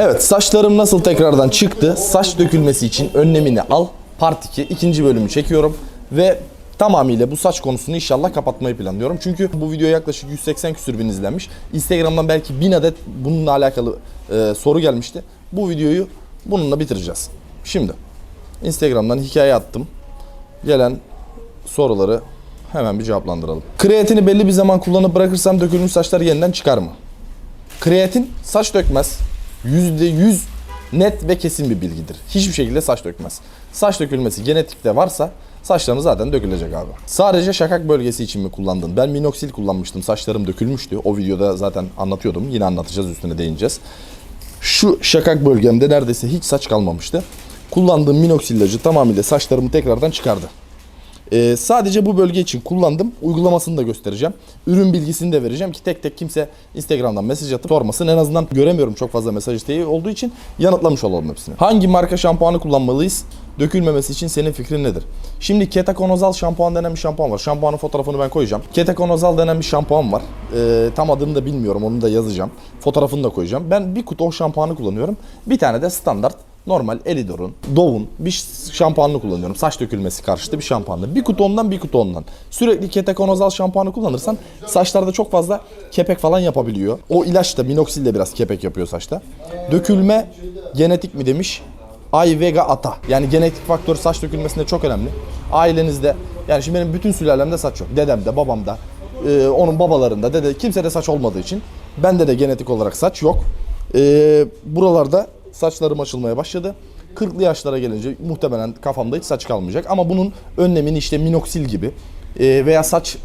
Evet saçlarım nasıl tekrardan çıktı? Saç dökülmesi için önlemini al. Part 2 ikinci bölümü çekiyorum ve tamamıyla bu saç konusunu inşallah kapatmayı planlıyorum. Çünkü bu video yaklaşık 180 küsür bin izlenmiş. Instagram'dan belki 1000 adet bununla alakalı e, soru gelmişti. Bu videoyu bununla bitireceğiz. Şimdi Instagram'dan hikaye attım. Gelen soruları hemen bir cevaplandıralım. Kreatini belli bir zaman kullanıp bırakırsam dökülmüş saçlar yeniden çıkar mı? Kreatin saç dökmez. %100 net ve kesin bir bilgidir. Hiçbir şekilde saç dökmez. Saç dökülmesi genetikte varsa saçların zaten dökülecek abi. Sadece şakak bölgesi için mi kullandın? Ben minoksil kullanmıştım. Saçlarım dökülmüştü. O videoda zaten anlatıyordum. Yine anlatacağız üstüne değineceğiz. Şu şakak bölgemde neredeyse hiç saç kalmamıştı. Kullandığım minoksil ilacı tamamıyla saçlarımı tekrardan çıkardı. Ee, sadece bu bölge için kullandım. Uygulamasını da göstereceğim. Ürün bilgisini de vereceğim ki tek tek kimse Instagram'dan mesaj atıp sormasın. En azından göremiyorum çok fazla mesaj isteği olduğu için yanıtlamış olalım hepsini. Hangi marka şampuanı kullanmalıyız? Dökülmemesi için senin fikrin nedir? Şimdi ketakonazal şampuan denen bir şampuan var. Şampuanın fotoğrafını ben koyacağım. Ketakonazal denen bir şampuan var. Ee, tam adını da bilmiyorum. Onu da yazacağım. Fotoğrafını da koyacağım. Ben bir kutu o şampuanı kullanıyorum. Bir tane de standart normal Elidor'un, Dove'un bir şampuanını kullanıyorum. Saç dökülmesi karşıtı bir şampuanlı. Bir kutu ondan bir kutu ondan. Sürekli ketokonazal şampuanı kullanırsan saçlarda çok fazla kepek falan yapabiliyor. O ilaç da minoksil de biraz kepek yapıyor saçta. Dökülme genetik mi demiş. Ay Vega Ata. Yani genetik faktör saç dökülmesinde çok önemli. Ailenizde yani şimdi benim bütün sülalemde saç yok. Dedemde, babamda, e, onun babalarında, dede kimsede saç olmadığı için bende de genetik olarak saç yok. E, buralarda saçlarım açılmaya başladı. 40'lı yaşlara gelince muhtemelen kafamda hiç saç kalmayacak. Ama bunun önlemini işte minoksil gibi e, veya saç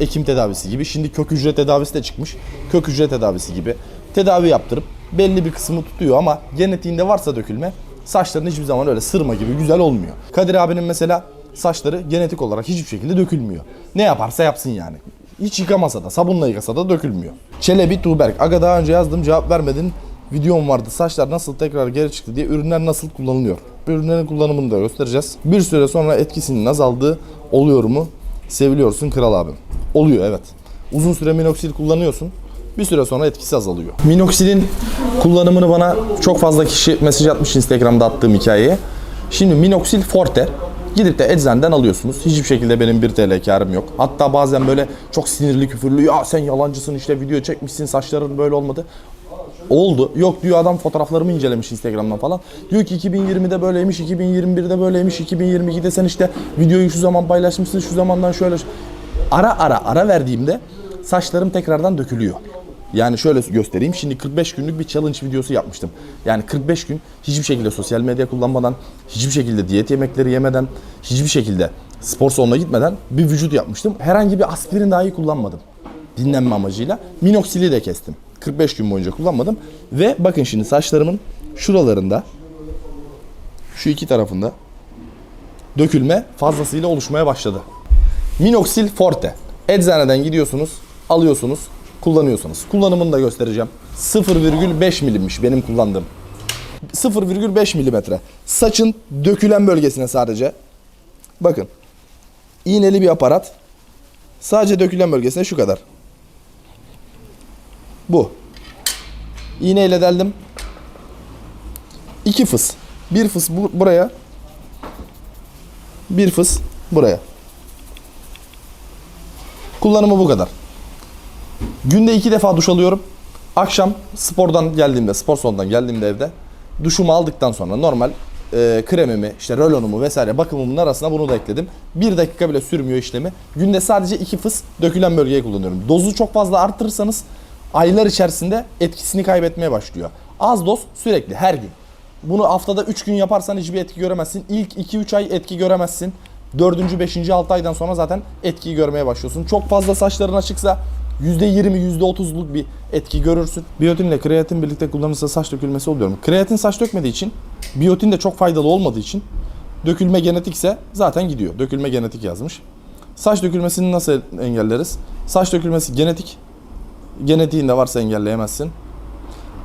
e, ekim tedavisi gibi. Şimdi kök hücre tedavisi de çıkmış. Kök hücre tedavisi gibi tedavi yaptırıp belli bir kısmı tutuyor ama genetiğinde varsa dökülme saçların hiçbir zaman öyle sırma gibi güzel olmuyor. Kadir abinin mesela saçları genetik olarak hiçbir şekilde dökülmüyor. Ne yaparsa yapsın yani. Hiç yıkamasa da sabunla yıkasa da dökülmüyor. Çelebi Tuğberk. Aga daha önce yazdım cevap vermedin. Videom vardı. Saçlar nasıl tekrar geri çıktı diye ürünler nasıl kullanılıyor. Ürünlerin kullanımını da göstereceğiz. Bir süre sonra etkisinin azaldığı oluyor mu? Seviliyorsun kral abim. Oluyor evet. Uzun süre minoksil kullanıyorsun. Bir süre sonra etkisi azalıyor. Minoksilin kullanımını bana çok fazla kişi mesaj atmış Instagram'da attığım hikayeye. Şimdi minoksil forte Gidip de eczaneden alıyorsunuz. Hiçbir şekilde benim 1 TL karım yok. Hatta bazen böyle çok sinirli küfürlü ya sen yalancısın işte video çekmişsin saçların böyle olmadı. Oldu. Yok diyor adam fotoğraflarımı incelemiş Instagram'dan falan. Diyor ki 2020'de böyleymiş, 2021'de böyleymiş, 2022'de sen işte videoyu şu zaman paylaşmışsın, şu zamandan şöyle. Ara ara ara verdiğimde saçlarım tekrardan dökülüyor. Yani şöyle göstereyim. Şimdi 45 günlük bir challenge videosu yapmıştım. Yani 45 gün hiçbir şekilde sosyal medya kullanmadan, hiçbir şekilde diyet yemekleri yemeden, hiçbir şekilde spor salonuna gitmeden bir vücut yapmıştım. Herhangi bir aspirin dahi kullanmadım. Dinlenme amacıyla. Minoksili de kestim. 45 gün boyunca kullanmadım. Ve bakın şimdi saçlarımın şuralarında şu iki tarafında dökülme fazlasıyla oluşmaya başladı. Minoksil Forte. Eczaneden gidiyorsunuz, alıyorsunuz, kullanıyorsunuz. Kullanımını da göstereceğim. 0,5 milimmiş benim kullandığım. 0,5 milimetre. Saçın dökülen bölgesine sadece. Bakın. İğneli bir aparat. Sadece dökülen bölgesine şu kadar. Bu. İğneyle deldim. İki fıs. Bir fıs bu, buraya. Bir fıs buraya. Kullanımı bu kadar. Günde iki defa duş alıyorum. Akşam spordan geldiğimde, spor salonundan geldiğimde evde duşumu aldıktan sonra normal e, kremimi, işte rolonumu vesaire bakımımın arasına bunu da ekledim. Bir dakika bile sürmüyor işlemi. Günde sadece iki fıs dökülen bölgeye kullanıyorum. Dozu çok fazla arttırırsanız aylar içerisinde etkisini kaybetmeye başlıyor. Az doz sürekli her gün. Bunu haftada 3 gün yaparsan hiçbir etki göremezsin. İlk 2-3 ay etki göremezsin. 4. 5. 6 aydan sonra zaten etkiyi görmeye başlıyorsun. Çok fazla saçların açıksa %20, %30'luk bir etki görürsün. Biyotin ile kreatin birlikte kullanılırsa saç dökülmesi oluyor mu? Kreatin saç dökmediği için, biyotin de çok faydalı olmadığı için dökülme genetikse zaten gidiyor. Dökülme genetik yazmış. Saç dökülmesini nasıl engelleriz? Saç dökülmesi genetik. Genetiğinde varsa engelleyemezsin.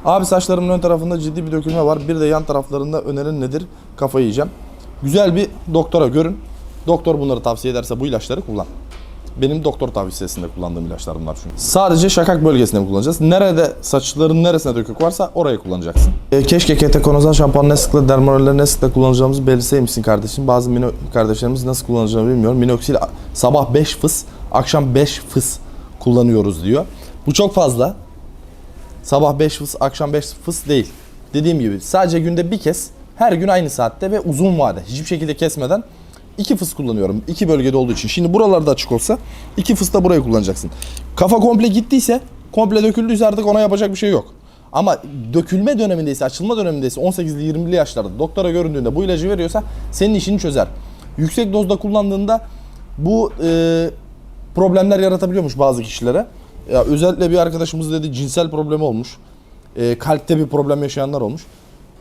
Abi saçlarımın ön tarafında ciddi bir dökülme var. Bir de yan taraflarında önerin nedir? Kafayı yiyeceğim. Güzel bir doktora görün. Doktor bunları tavsiye ederse bu ilaçları kullan. Benim doktor tavsiyesinde kullandığım ilaçlar bunlar çünkü. Sadece şakak bölgesinde kullanacağız. Nerede saçların neresine dökük varsa oraya kullanacaksın. E, keşke ketokonazal şampuan ne sıkla dermarolleri ne sıkla kullanacağımızı belirtseymişsin kardeşim. Bazı mino kardeşlerimiz nasıl kullanacağını bilmiyor. Minoksil sabah 5 fıs, akşam 5 fıs kullanıyoruz diyor. Bu çok fazla. Sabah 5 fıs, akşam 5 fıs değil. Dediğim gibi sadece günde bir kez, her gün aynı saatte ve uzun vade. Hiçbir şekilde kesmeden iki fıs kullanıyorum. İki bölgede olduğu için. Şimdi buralarda açık olsa iki fıs da burayı kullanacaksın. Kafa komple gittiyse, komple döküldüyse artık ona yapacak bir şey yok. Ama dökülme dönemindeyse, açılma dönemindeyse 18'li 20'li yaşlarda doktora göründüğünde bu ilacı veriyorsa senin işini çözer. Yüksek dozda kullandığında bu e, problemler yaratabiliyormuş bazı kişilere. Ya özellikle bir arkadaşımız dedi cinsel problemi olmuş. E, kalpte bir problem yaşayanlar olmuş.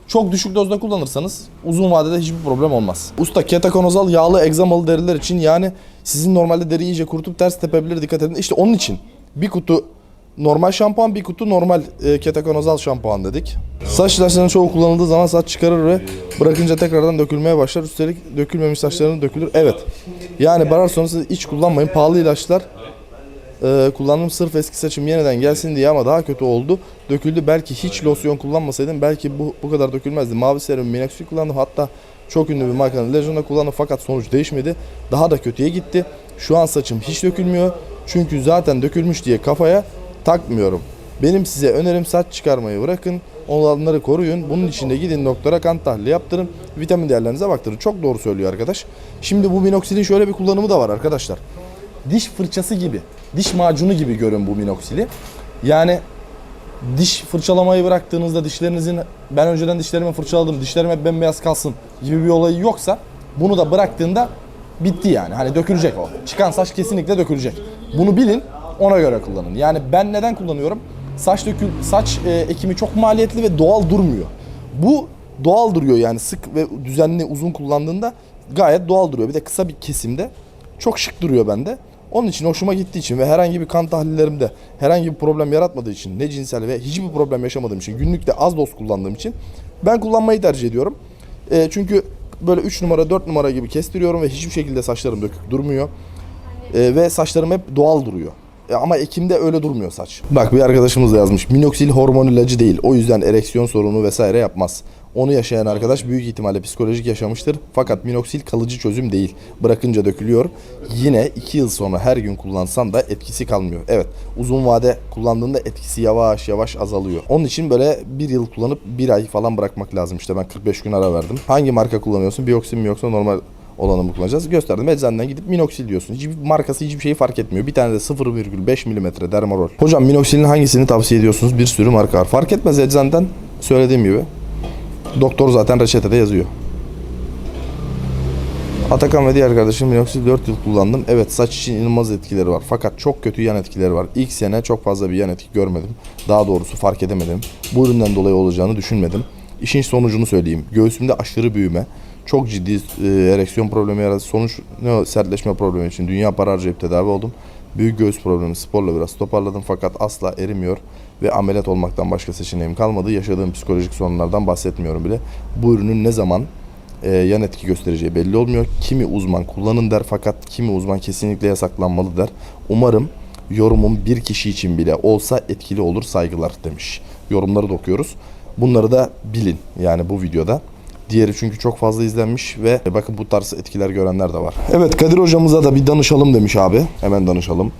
Çok düşük dozda kullanırsanız uzun vadede hiçbir problem olmaz. Usta ketakonazal yağlı egzamalı deriler için yani sizin normalde deri iyice kurutup ters tepebilir dikkat edin. İşte onun için bir kutu normal şampuan bir kutu normal e, ketakonazal şampuan dedik. Saç ilaçlarının çoğu kullanıldığı zaman saç çıkarır ve bırakınca tekrardan dökülmeye başlar. Üstelik dökülmemiş saçların dökülür. Evet. Yani barar sonrası hiç kullanmayın. Pahalı ilaçlar ee, kullandım sırf eski saçım yeniden gelsin diye ama daha kötü oldu. Döküldü. Belki hiç losyon kullanmasaydım belki bu bu kadar dökülmezdi. Mavi serum Minoxidil kullandım. Hatta çok ünlü bir markanın Legion'da kullandım fakat sonuç değişmedi. Daha da kötüye gitti. Şu an saçım hiç dökülmüyor. Çünkü zaten dökülmüş diye kafaya takmıyorum. Benim size önerim saç çıkarmayı bırakın. Onları koruyun. Bunun için de gidin doktora kan tahlili yaptırın. Vitamin değerlerinize baktırın. Çok doğru söylüyor arkadaş. Şimdi bu minoxidilin şöyle bir kullanımı da var arkadaşlar diş fırçası gibi, diş macunu gibi görün bu minoksili. Yani diş fırçalamayı bıraktığınızda dişlerinizin ben önceden dişlerimi fırçaladım, dişlerim hep bembeyaz kalsın gibi bir olayı yoksa bunu da bıraktığında bitti yani. Hani dökülecek o. Çıkan saç kesinlikle dökülecek. Bunu bilin, ona göre kullanın. Yani ben neden kullanıyorum? Saç dökül saç e, ekimi çok maliyetli ve doğal durmuyor. Bu doğal duruyor yani sık ve düzenli uzun kullandığında gayet doğal duruyor. Bir de kısa bir kesimde çok şık duruyor bende. Onun için hoşuma gittiği için ve herhangi bir kan tahlillerimde herhangi bir problem yaratmadığı için ne cinsel ve hiçbir problem yaşamadığım için günlükte az doz kullandığım için ben kullanmayı tercih ediyorum. E, çünkü böyle 3 numara 4 numara gibi kestiriyorum ve hiçbir şekilde saçlarım dökük durmuyor. E, ve saçlarım hep doğal duruyor. E, ama Ekim'de öyle durmuyor saç. Bak bir arkadaşımız da yazmış. Minoksil hormon ilacı değil. O yüzden ereksiyon sorunu vesaire yapmaz. Onu yaşayan arkadaş büyük ihtimalle psikolojik yaşamıştır. Fakat minoksil kalıcı çözüm değil. Bırakınca dökülüyor. Yine 2 yıl sonra her gün kullansan da etkisi kalmıyor. Evet uzun vade kullandığında etkisi yavaş yavaş azalıyor. Onun için böyle bir yıl kullanıp bir ay falan bırakmak lazım. İşte ben 45 gün ara verdim. Hangi marka kullanıyorsun? Biyoksin mi yoksa normal olanı mı kullanacağız? Gösterdim. Eczaneden gidip minoksil diyorsun. Hiçbir markası hiçbir şeyi fark etmiyor. Bir tane de 0,5 mm dermarol. Hocam minoksilin hangisini tavsiye ediyorsunuz? Bir sürü marka var. Fark etmez eczaneden söylediğim gibi. Doktor zaten reçetede yazıyor. Atakan ve diğer kardeşim minoksil 4 yıl kullandım. Evet saç için inanılmaz etkileri var. Fakat çok kötü yan etkileri var. İlk sene çok fazla bir yan etki görmedim. Daha doğrusu fark edemedim. Bu üründen dolayı olacağını düşünmedim. İşin sonucunu söyleyeyim. Göğsümde aşırı büyüme, çok ciddi e, ereksiyon problemi yarattı. Sonuç ne sertleşme problemi için dünya para harcayıp tedavi oldum. Büyük göğüs problemi sporla biraz toparladım fakat asla erimiyor ve ameliyat olmaktan başka seçeneğim kalmadı. Yaşadığım psikolojik sorunlardan bahsetmiyorum bile. Bu ürünün ne zaman e, yan etki göstereceği belli olmuyor. Kimi uzman kullanın der fakat kimi uzman kesinlikle yasaklanmalı der. Umarım yorumum bir kişi için bile olsa etkili olur saygılar demiş. Yorumları da okuyoruz. Bunları da bilin yani bu videoda. Diğeri çünkü çok fazla izlenmiş ve bakın bu tarz etkiler görenler de var. Evet Kadir hocamıza da bir danışalım demiş abi. Hemen danışalım.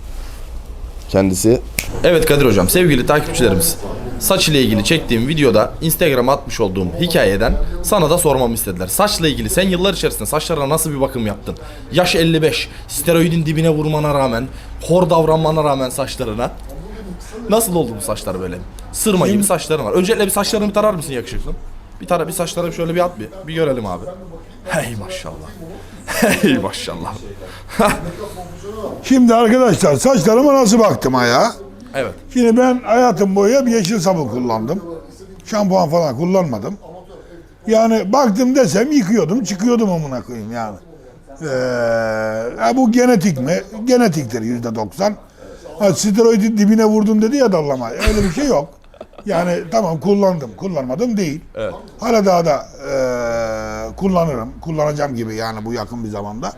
Kendisi. Evet Kadir hocam sevgili takipçilerimiz. Saç ile ilgili çektiğim videoda Instagram'a atmış olduğum hikayeden sana da sormamı istediler. Saçla ilgili sen yıllar içerisinde saçlarına nasıl bir bakım yaptın? Yaş 55, steroidin dibine vurmana rağmen, hor davranmana rağmen saçlarına. Nasıl oldu bu saçlar böyle? Sırma gibi saçların var. Öncelikle bir saçlarını bir tarar mısın yakışıklım? Bir tara bir saçlarını şöyle bir at bir. Bir görelim abi. Hey maşallah. Hey maşallah. Şimdi arkadaşlar saçlarıma nasıl baktım ayağa? evet. Şimdi ben hayatım boyu hep yeşil sabun kullandım. Şampuan falan kullanmadım. Yani baktım desem yıkıyordum, çıkıyordum amına koyayım yani. Ee, ha bu genetik mi? Genetiktir yüzde doksan. Ha, steroidi dibine vurdun dedi ya dallama. Öyle bir şey yok. Yani tamam kullandım, kullanmadım değil. Evet. Hala daha da e, kullanırım, kullanacağım gibi yani bu yakın bir zamanda.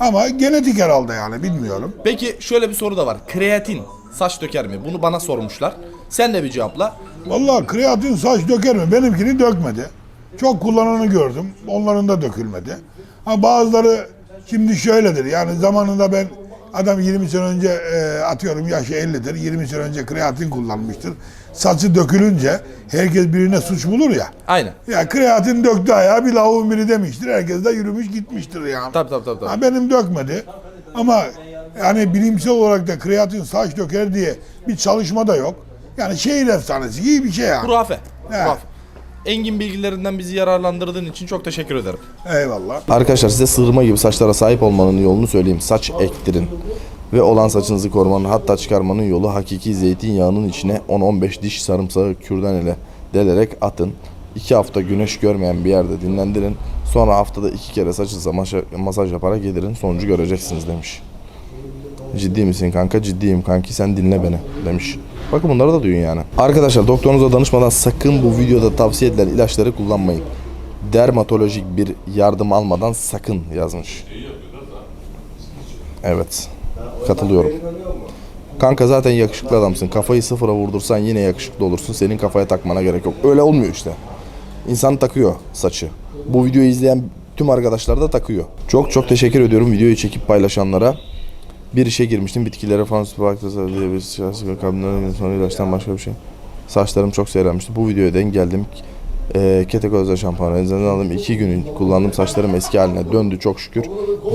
Ama genetik herhalde yani bilmiyorum. Peki şöyle bir soru da var. Kreatin saç döker mi? Bunu bana sormuşlar. Sen de bir cevapla. Vallahi kreatin saç döker mi? Benimkini dökmedi. Çok kullananı gördüm. Onların da dökülmedi. Ha bazıları şimdi şöyledir. Yani zamanında ben adam 20 sene önce e, atıyorum yaşı 50'dir. 20 sene önce kreatin kullanmıştır. Saçı dökülünce herkes birine suç bulur ya. Aynen. Ya kreatin döktü ayağa bir lavuğun biri demiştir. Herkes de yürümüş gitmiştir yani. Tabii tabii tabii. tabii. Ha, benim dökmedi. Ama yani bilimsel olarak da kreatin saç döker diye bir çalışma da yok. Yani şehir efsanesi iyi bir şey yani. Hurafe. Hurafe. Engin bilgilerinden bizi yararlandırdığın için çok teşekkür ederim. Eyvallah. Arkadaşlar size sığırma gibi saçlara sahip olmanın yolunu söyleyeyim. Saç ektirin. Ve olan saçınızı korumanın hatta çıkarmanın yolu hakiki zeytinyağının içine 10-15 diş sarımsağı kürdan ile delerek atın. 2 hafta güneş görmeyen bir yerde dinlendirin. Sonra haftada 2 kere saçınıza masaj yaparak yedirin. Sonucu göreceksiniz demiş. Ciddi misin kanka? Ciddiyim kanki sen dinle beni demiş. Bakın bunları da duyun yani. Arkadaşlar doktorunuza danışmadan sakın bu videoda tavsiye edilen ilaçları kullanmayın. Dermatolojik bir yardım almadan sakın yazmış. Evet. Katılıyorum. Kanka zaten yakışıklı adamsın. Kafayı sıfıra vurdursan yine yakışıklı olursun. Senin kafaya takmana gerek yok. Öyle olmuyor işte. İnsan takıyor saçı. Bu videoyu izleyen tüm arkadaşlar da takıyor. Çok çok teşekkür ediyorum videoyu çekip paylaşanlara. Bir işe girmiştim. Bitkilere Fransız baktası diye bir sonra ilaçtan başka bir şey. Saçlarım çok seyrelmişti. Bu videoya denk geldim. Ee, Kete şampuanı eczaneden aldım. iki gün kullandım. Saçlarım eski haline döndü çok şükür.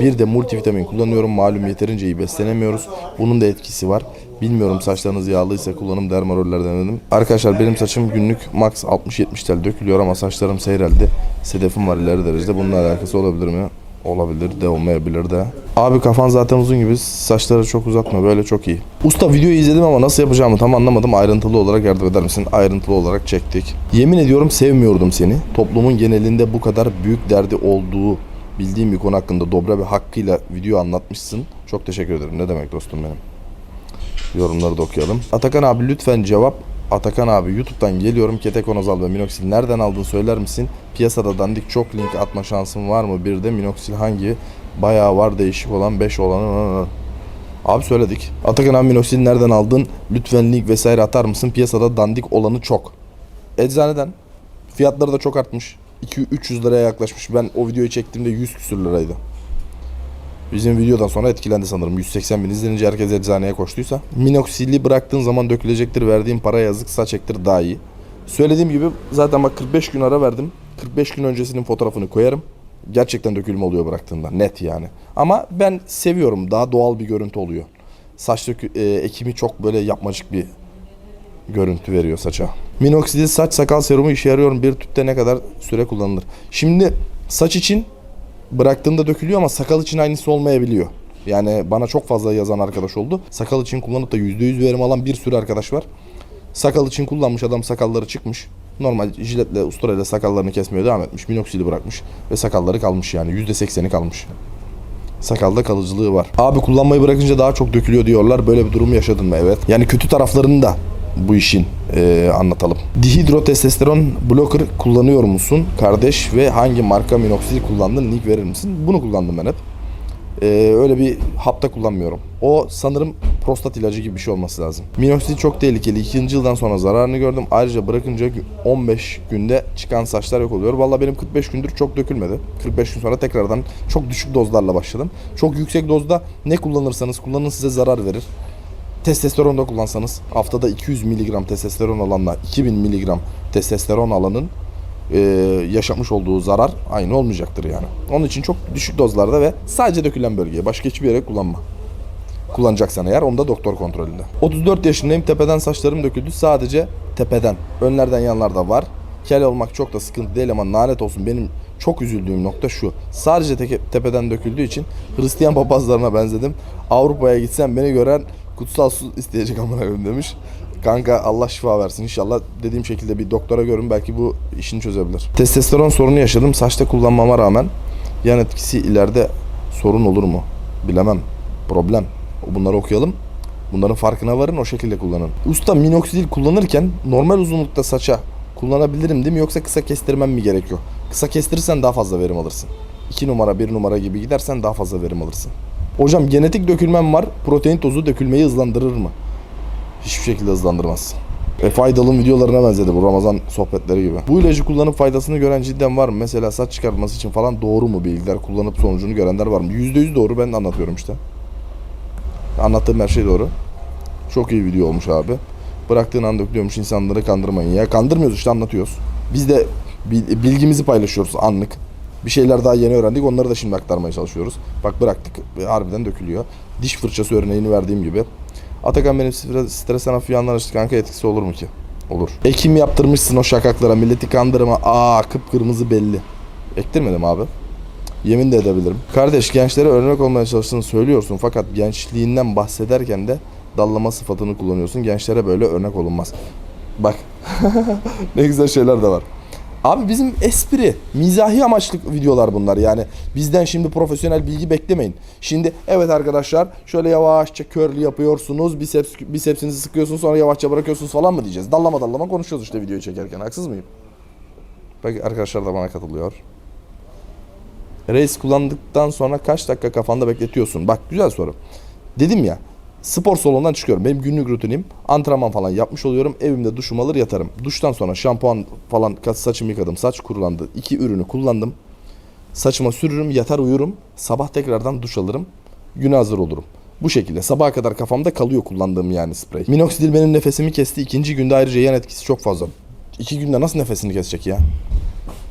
Bir de multivitamin kullanıyorum. Malum yeterince iyi beslenemiyoruz. Bunun da etkisi var. Bilmiyorum saçlarınız yağlıysa kullanım dermaroller denedim. Arkadaşlar benim saçım günlük max 60-70 tel dökülüyor ama saçlarım seyreldi. Sedefim var ileri derecede. Bununla alakası olabilir mi? Olabilir de olmayabilir de. Abi kafan zaten uzun gibi saçları çok uzatma böyle çok iyi. Usta videoyu izledim ama nasıl yapacağımı tam anlamadım. Ayrıntılı olarak yardım eder misin? Ayrıntılı olarak çektik. Yemin ediyorum sevmiyordum seni. Toplumun genelinde bu kadar büyük derdi olduğu bildiğim bir konu hakkında dobra ve hakkıyla video anlatmışsın. Çok teşekkür ederim. Ne demek dostum benim. Yorumları da okuyalım. Atakan abi lütfen cevap. Atakan abi YouTube'dan geliyorum. Ketokonazal ve Minoxil nereden aldın söyler misin? Piyasada dandik çok link atma şansın var mı? Bir de Minoxil hangi? Bayağı var değişik olan 5 olanı. Abi söyledik. Atakan abi Minoxil nereden aldın? Lütfen link vesaire atar mısın? Piyasada dandik olanı çok. Eczaneden. Fiyatları da çok artmış. 200-300 liraya yaklaşmış. Ben o videoyu çektiğimde 100 küsür liraydı. Bizim videodan sonra etkilendi sanırım. 180 bin izlenince herkes eczaneye koştuysa. Minoxidil'i bıraktığın zaman dökülecektir. Verdiğin para yazık saç ektir daha iyi. Söylediğim gibi zaten bak 45 gün ara verdim. 45 gün öncesinin fotoğrafını koyarım. Gerçekten dökülme oluyor bıraktığında. Net yani. Ama ben seviyorum. Daha doğal bir görüntü oluyor. Saç dökü, e, ekimi çok böyle yapmacık bir görüntü veriyor saça. Minoxidil saç sakal serumu işe yarıyor. Bir tüpte ne kadar süre kullanılır? Şimdi saç için bıraktığında dökülüyor ama sakal için aynısı olmayabiliyor. Yani bana çok fazla yazan arkadaş oldu. Sakal için kullanıp da %100 verim alan bir sürü arkadaş var. Sakal için kullanmış adam sakalları çıkmış. Normal jiletle usturayla sakallarını kesmeye devam etmiş. Minoksili bırakmış ve sakalları kalmış yani %80'i kalmış. Sakalda kalıcılığı var. Abi kullanmayı bırakınca daha çok dökülüyor diyorlar. Böyle bir durum yaşadın mı? Evet. Yani kötü taraflarını da bu işin eee, anlatalım. Dihidrotestosteron blocker kullanıyor musun kardeş ve hangi marka minoxidil kullandın link verir misin? Bunu kullandım ben hep. Eee, öyle bir hapta kullanmıyorum. O sanırım prostat ilacı gibi bir şey olması lazım. Minoxidil çok tehlikeli. İkinci yıldan sonra zararını gördüm. Ayrıca bırakınca 15 günde çıkan saçlar yok oluyor. Valla benim 45 gündür çok dökülmedi. 45 gün sonra tekrardan çok düşük dozlarla başladım. Çok yüksek dozda ne kullanırsanız kullanın size zarar verir. Testosteron da kullansanız haftada 200 mg testosteron alanla 2000 mg testosteron alanın e, yaşamış olduğu zarar aynı olmayacaktır yani. Onun için çok düşük dozlarda ve sadece dökülen bölgeye başka hiçbir yere kullanma. Kullanacaksan eğer onda doktor kontrolünde. 34 yaşındayım tepeden saçlarım döküldü sadece tepeden. Önlerden yanlarda var. Kel olmak çok da sıkıntı değil ama lanet olsun benim çok üzüldüğüm nokta şu. Sadece teke- tepeden döküldüğü için Hristiyan papazlarına benzedim. Avrupa'ya gitsem beni gören kutsal su isteyecek amına koyayım demiş. Kanka Allah şifa versin inşallah dediğim şekilde bir doktora görün belki bu işini çözebilir. Testosteron sorunu yaşadım saçta kullanmama rağmen yan etkisi ileride sorun olur mu? Bilemem. Problem. Bunları okuyalım. Bunların farkına varın o şekilde kullanın. Usta minoxidil kullanırken normal uzunlukta saça kullanabilirim değil mi yoksa kısa kestirmem mi gerekiyor? Kısa kestirirsen daha fazla verim alırsın. 2 numara 1 numara gibi gidersen daha fazla verim alırsın. Hocam genetik dökülmem var. Protein tozu dökülmeyi hızlandırır mı? Hiçbir şekilde hızlandırmaz. E faydalı videolarına benzedi bu Ramazan sohbetleri gibi. Bu ilacı kullanıp faydasını gören cidden var mı? Mesela saç çıkartması için falan doğru mu bilgiler kullanıp sonucunu görenler var mı? %100 doğru ben de anlatıyorum işte. Anlattığım her şey doğru. Çok iyi video olmuş abi. Bıraktığın anda dökülüyormuş insanları kandırmayın. Ya kandırmıyoruz işte anlatıyoruz. Biz de bil- bilgimizi paylaşıyoruz anlık. Bir şeyler daha yeni öğrendik onları da şimdi aktarmaya çalışıyoruz. Bak bıraktık ve harbiden dökülüyor. Diş fırçası örneğini verdiğim gibi. Atakan benim stres- stresten hafif yanlar kanka etkisi olur mu ki? Olur. Ekim yaptırmışsın o şakaklara milleti kandırma. Aa kıpkırmızı belli. Ektirmedim abi. Yemin de edebilirim. Kardeş gençlere örnek olmaya çalıştığını söylüyorsun fakat gençliğinden bahsederken de dallama sıfatını kullanıyorsun. Gençlere böyle örnek olunmaz. Bak ne güzel şeyler de var. Abi bizim espri, mizahi amaçlı videolar bunlar yani. Bizden şimdi profesyonel bilgi beklemeyin. Şimdi evet arkadaşlar şöyle yavaşça curl yapıyorsunuz. Biceps, bicepsinizi sıkıyorsunuz sonra yavaşça bırakıyorsunuz falan mı diyeceğiz? Dallama dallama konuşuyoruz işte videoyu çekerken. Haksız mıyım? Bak arkadaşlar da bana katılıyor. Reis kullandıktan sonra kaç dakika kafanda bekletiyorsun? Bak güzel soru. Dedim ya spor salonundan çıkıyorum. Benim günlük rutinim antrenman falan yapmış oluyorum. Evimde duşumu alır yatarım. Duştan sonra şampuan falan saçımı yıkadım. Saç kurulandı. İki ürünü kullandım. Saçıma sürürüm yatar uyurum. Sabah tekrardan duş alırım. Güne hazır olurum. Bu şekilde sabaha kadar kafamda kalıyor kullandığım yani sprey. Minoxidil benim nefesimi kesti. İkinci günde ayrıca yan etkisi çok fazla. İki günde nasıl nefesini kesecek ya?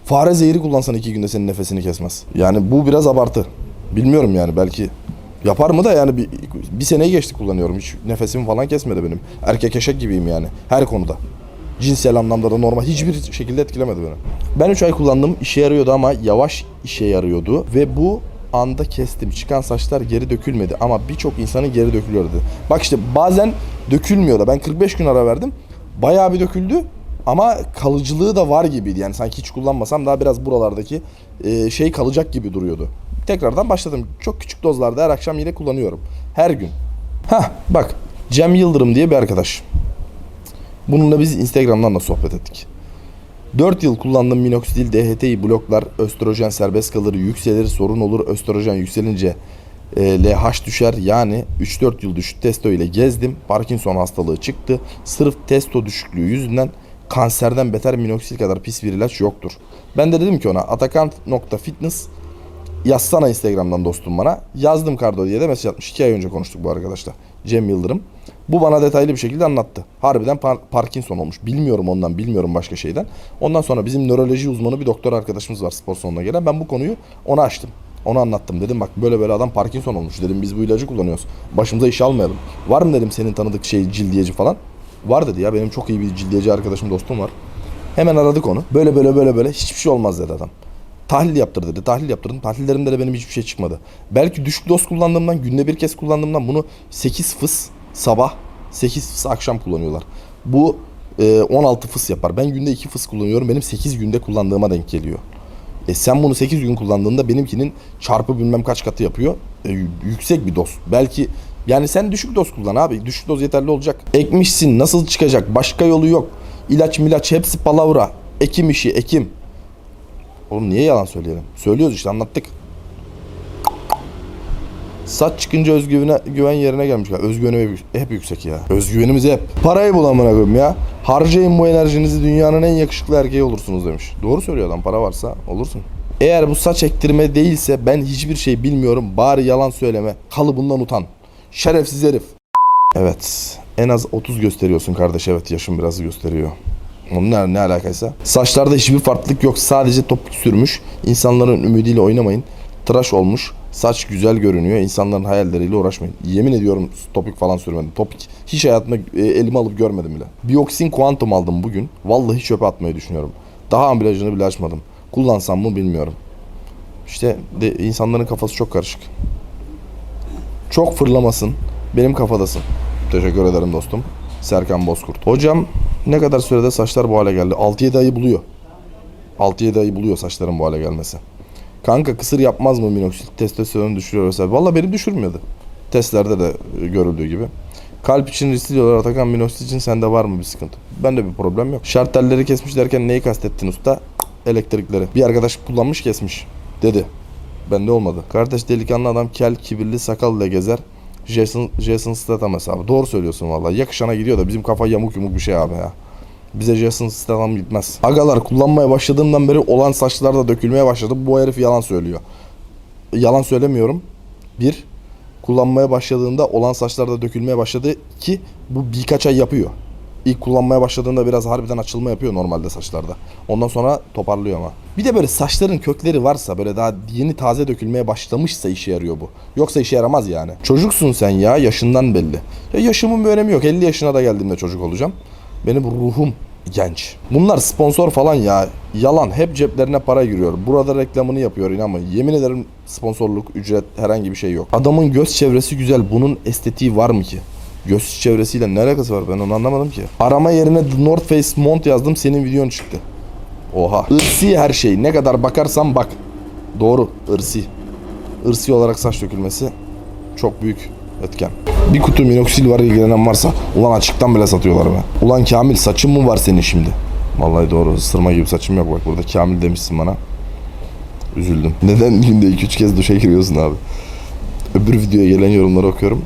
Fare zehri kullansan iki günde senin nefesini kesmez. Yani bu biraz abartı. Bilmiyorum yani belki yapar mı da yani bir, bir seneyi geçti kullanıyorum. Hiç nefesimi falan kesmedi benim. Erkek eşek gibiyim yani her konuda. Cinsel anlamda da normal hiçbir şekilde etkilemedi beni. Ben 3 ay kullandım işe yarıyordu ama yavaş işe yarıyordu ve bu anda kestim. Çıkan saçlar geri dökülmedi ama birçok insanın geri dökülüyordu. Bak işte bazen dökülmüyor da ben 45 gün ara verdim. Bayağı bir döküldü ama kalıcılığı da var gibiydi. Yani sanki hiç kullanmasam daha biraz buralardaki şey kalacak gibi duruyordu. Tekrardan başladım. Çok küçük dozlarda her akşam yine kullanıyorum. Her gün. Hah bak Cem Yıldırım diye bir arkadaş. Bununla biz Instagram'dan da sohbet ettik. 4 yıl kullandığım minoxidil DHT'yi bloklar, östrojen serbest kalır, yükselir, sorun olur. Östrojen yükselince e, LH düşer. Yani 3-4 yıl düşük testo ile gezdim. Parkinson hastalığı çıktı. Sırf testo düşüklüğü yüzünden kanserden beter minoxidil kadar pis bir ilaç yoktur. Ben de dedim ki ona atakan.fitness yazsana Instagram'dan dostum bana. Yazdım Kardo diye de mesaj atmış. 2 ay önce konuştuk bu arkadaşla. Cem Yıldırım. Bu bana detaylı bir şekilde anlattı. Harbiden par- Parkinson olmuş. Bilmiyorum ondan, bilmiyorum başka şeyden. Ondan sonra bizim nöroloji uzmanı bir doktor arkadaşımız var spor salonuna gelen. Ben bu konuyu ona açtım. Ona anlattım. Dedim bak böyle böyle adam Parkinson olmuş. Dedim biz bu ilacı kullanıyoruz. Başımıza iş almayalım. Var mı dedim senin tanıdık şey cildiyeci falan. Var dedi ya benim çok iyi bir cildiyeci arkadaşım dostum var. Hemen aradık onu. Böyle böyle böyle böyle hiçbir şey olmaz dedi adam. Tahlil yaptır dedi. Tahlil yaptırdım. Tahlillerimde de benim hiçbir şey çıkmadı. Belki düşük doz kullandığımdan, günde bir kez kullandığımdan bunu 8 fıs sabah, 8 fıs akşam kullanıyorlar. Bu e, 16 fıs yapar. Ben günde 2 fıs kullanıyorum. Benim 8 günde kullandığıma denk geliyor. E sen bunu 8 gün kullandığında benimkinin çarpı bilmem kaç katı yapıyor. E, yüksek bir doz. Belki yani sen düşük doz kullan abi. Düşük doz yeterli olacak. Ekmişsin nasıl çıkacak? Başka yolu yok. İlaç milaç hepsi palavra. Ekim işi ekim. Oğlum niye yalan söyleyelim? Söylüyoruz işte anlattık. Saç çıkınca özgüvene güven yerine gelmiş. Özgüvenim hep, hep yüksek ya. Özgüvenimiz hep. Parayı bul amına koyayım ya. Harcayın bu enerjinizi dünyanın en yakışıklı erkeği olursunuz demiş. Doğru söylüyor adam. Para varsa olursun. Eğer bu saç ektirme değilse ben hiçbir şey bilmiyorum. Bari yalan söyleme. Kalıbından utan. Şerefsiz herif. Evet. En az 30 gösteriyorsun kardeş. Evet yaşım biraz gösteriyor. Onun ne, alakaysa. Saçlarda hiçbir farklılık yok. Sadece topik sürmüş. İnsanların ümidiyle oynamayın. Tıraş olmuş. Saç güzel görünüyor. İnsanların hayalleriyle uğraşmayın. Yemin ediyorum topik falan sürmedim. Topik hiç hayatımda e, elime alıp görmedim bile. Bioxin Quantum aldım bugün. Vallahi çöpe atmayı düşünüyorum. Daha ambalajını bile açmadım. Kullansam mı bilmiyorum. İşte de, insanların kafası çok karışık. Çok fırlamasın. Benim kafadasın. Teşekkür ederim dostum. Serkan Bozkurt. Hocam ne kadar sürede saçlar bu hale geldi? 6-7 ayı buluyor. 6-7 ayı buluyor saçların bu hale gelmesi. Kanka kısır yapmaz mı minoxidil? Testosteronu düşürüyor vesaire. Valla beni düşürmüyordu. Testlerde de e, görüldüğü gibi. Kalp için riskli diyorlar. Atakan minoxidil için sende var mı bir sıkıntı? Bende bir problem yok. Şart telleri kesmiş derken neyi kastettin usta? Elektrikleri. Bir arkadaş kullanmış kesmiş. Dedi. bende olmadı. Kardeş delikanlı adam kel kibirli sakal ile gezer. Jason, Jason Statham hesabı. Doğru söylüyorsun vallahi. Yakışana gidiyor da bizim kafa yamuk yumuk bir şey abi ya. Bize Jason Statham gitmez. Agalar kullanmaya başladığımdan beri olan saçlar da dökülmeye başladı. Bu herif yalan söylüyor. Yalan söylemiyorum. Bir, kullanmaya başladığında olan saçlar da dökülmeye başladı. ki bu birkaç ay yapıyor. İlk kullanmaya başladığında biraz harbiden açılma yapıyor normalde saçlarda. Ondan sonra toparlıyor ama. Bir de böyle saçların kökleri varsa böyle daha yeni taze dökülmeye başlamışsa işe yarıyor bu. Yoksa işe yaramaz yani. Çocuksun sen ya yaşından belli. Ya yaşımın bir önemi yok. 50 yaşına da geldiğimde çocuk olacağım. Benim ruhum genç. Bunlar sponsor falan ya. Yalan. Hep ceplerine para giriyor. Burada reklamını yapıyor inanmayın. Yemin ederim sponsorluk, ücret herhangi bir şey yok. Adamın göz çevresi güzel. Bunun estetiği var mı ki? Göz çevresiyle ne alakası var ben onu anlamadım ki. Arama yerine North Face Mont yazdım senin videon çıktı. Oha. Irsi her şey. Ne kadar bakarsan bak. Doğru. Irsi. Irsi olarak saç dökülmesi çok büyük etken. Bir kutu minoksil var ilgilenen varsa ulan açıktan bile satıyorlar be. Ulan Kamil saçın mı var senin şimdi? Vallahi doğru ısırma gibi saçım yok bak burada Kamil demişsin bana. Üzüldüm. Neden günde 2-3 kez duşa giriyorsun abi? Öbür videoya gelen yorumları okuyorum.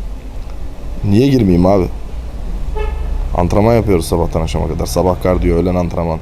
Niye girmeyeyim abi? Antrenman yapıyoruz sabahtan akşama kadar. Sabah kardiyo, öğlen antrenman.